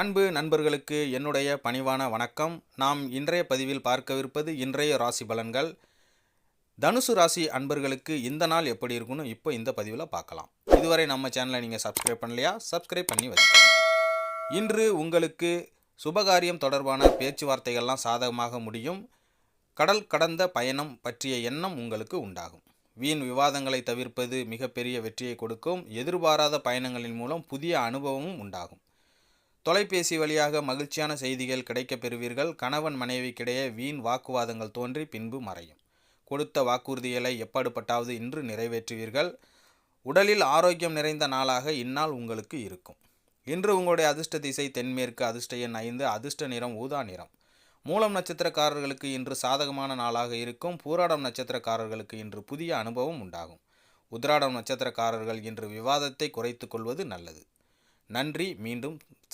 அன்பு நண்பர்களுக்கு என்னுடைய பணிவான வணக்கம். நாம் இன்றைய பதிவில் பார்க்கவிருப்பது இன்றைய ராசி பலன்கள். தனுசு ராசி அன்பர்களுக்கு இந்த நாள் எப்படி இருக்குன்னு இப்போ இந்த பதிவில் பார்க்கலாம். இதுவரை நம்ம சேனலை நீங்கள் சப்ஸ்கிரைப் பண்ணலையா? சப்ஸ்கிரைப் பண்ணி வச்சுக்கோங்க. இன்று உங்களுக்கு சுபகாரியம் தொடர்பான பேச்சுவார்த்தைகள்லாம் சாதகமாக முடியும். கடல் கடந்த பயணம் பற்றிய எண்ணம் உங்களுக்கு உண்டாகும். வீண் விவாதங்களை தவிர்ப்பது மிகப்பெரிய வெற்றியை கொடுக்கும். எதிர்பாராத பயணங்களின் மூலம் புதிய அனுபவமும் உண்டாகும். தொலைபேசி வழியாக மகிழ்ச்சியான செய்திகள் கிடைக்கப் பெறுவீர்கள். கணவன் மனைவிக்கிடையே வீண் வாக்குவாதங்கள் தோன்றி பின்பு மறையும். கொடுத்த வாக்குறுதிகளை எப்பாடுபட்டாவது இன்று நிறைவேற்றுவீர்கள். உடலில் ஆரோக்கியம் நிறைந்த நாளாக இந்நாள் உங்களுக்கு இருக்கும். இன்று உங்களுடைய அதிர்ஷ்ட திசை தென்மேற்கு அதிர்ஷ்ட எண் ஐந்து அதிர்ஷ்ட நிறம் ஊதா நிறம். மூலம் நட்சத்திரக்காரர்களுக்கு இன்று சாதகமான நாளாக இருக்கும். பூராடம் நட்சத்திரக்காரர்களுக்கு இன்று புதிய அனுபவம் உண்டாகும். உத்ராடம் நட்சத்திரக்காரர்கள் இன்று விவாதத்தை குறைத்து கொள்வது நல்லது. நன்றி. மீண்டும்